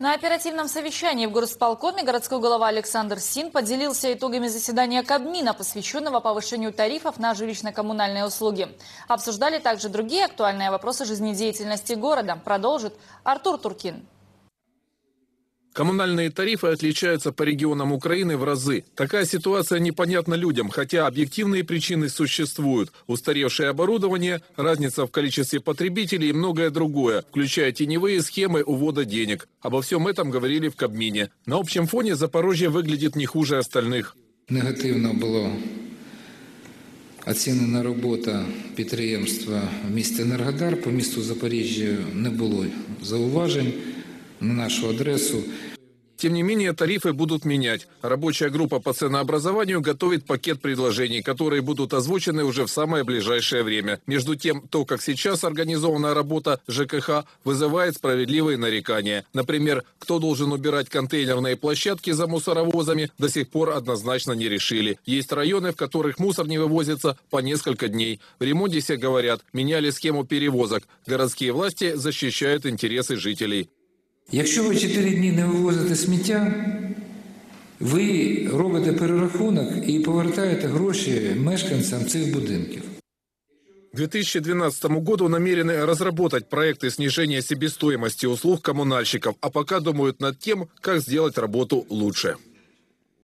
На оперативном совещании в горосполкоме городской глава Александр Син поделился итогами заседания Кабмина, посвященного повышению тарифов на жилищно-коммунальные услуги. Обсуждали также другие актуальные вопросы жизнедеятельности города. Продолжит Артур Туркин. Коммунальные тарифы отличаются по регионам Украины в разы. Такая ситуация непонятна людям, хотя объективные причины существуют. Устаревшее оборудование, разница в количестве потребителей и многое другое, включая теневые схемы увода денег. Обо всем этом говорили в Кабмине. На общем фоне Запорожье выглядит не хуже остальных. Негативно було оцінена робота підприємства в місті Енергодар. По місту Запоріжжя не було зауважень на нашу адресу. Тем не менее, тарифы будут менять. Рабочая группа по ценообразованию готовит пакет предложений, которые будут озвучены уже в самое ближайшее время. Между тем, то, как сейчас организована работа ЖКХ, вызывает справедливые нарекания. Например, кто должен убирать контейнерные площадки за мусоровозами, до сих пор однозначно не решили. Есть районы, в которых мусор не вывозится по несколько дней. В Ремонтисе говорят, меняли схему перевозок. Городские власти защищают интересы жителей. Якщо ви 4 дні не вивозите сміття, ви робите перерахунок і повертаєте гроші мешканцям цих будинків. К 2012 году намерены разработать проекты снижения себестоимости услуг коммунальщиков, а пока думают над тем, как сделать работу лучше.